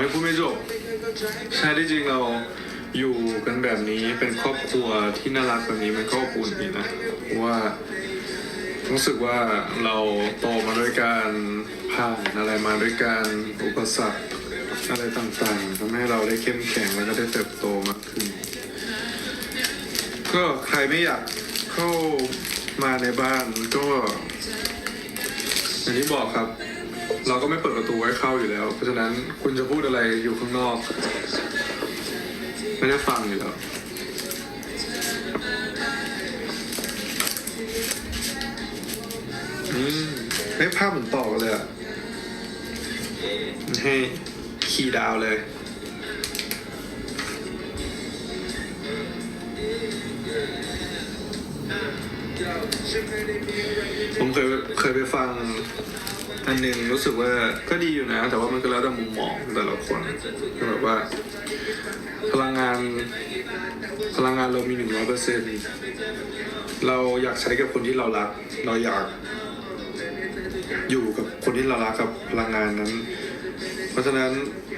ให้พูดไม่จบใช่ที่จริงเราอยู่กันแบบนี้เป็นครอบครัวที่น่ารักแบบนี้มันก็อบอุ่นดีนะเพราะว่ารู้สึกว่าเราโตมาด้วยการผ่านอะไรมาด้วยการอุปสรรคอะไรต่างๆทำให้เราได้เข้มแข็งแล้วก็ได้เติบโตมากขึ้น ก็ใครไม่อยากเข้ามาในบ้านก็อย่างที่บอกครับ เราก็ไม่เปิดประตูไว้เข้าอยู่แล้ว เพราะฉะนั้นคุณจะพูดอะไรอยู่ข้างนอก ไม่ได้ฟังอยู่แล้วอืมไม่ภาพเหมือนต่อกันเลยอะให้ขี่ดาวเลย ผมเคยเคยไปฟังอันหนึ่งรู้สึกว่าก็ดีอยู่นะ แต่ว่ามันก็แล้วแต่มุมมองแต่ละคนคือแบบว่า พลังงานพลังงานเรามีหนึ่งร้อยเปอร์เซ็นต์เราอยากใช้กับคนที่เรารัก เราอยาก อยู่กับคนที่เรารักกับพลังงานนั้น เพราะฉะนั้น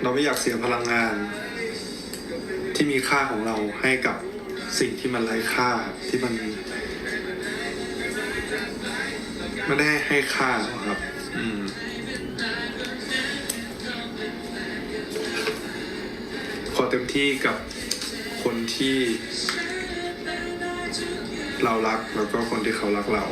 เราไม่อยากเสียพลังงาน ที่มีค่าของเราให้กับสิ่งที่มันไร้ค่าที่มัน ไม่ได้ให้ค่าครับ อืมขอเต็มที่กับคนที่เรารักแล้วก็คนที่เขารักเรา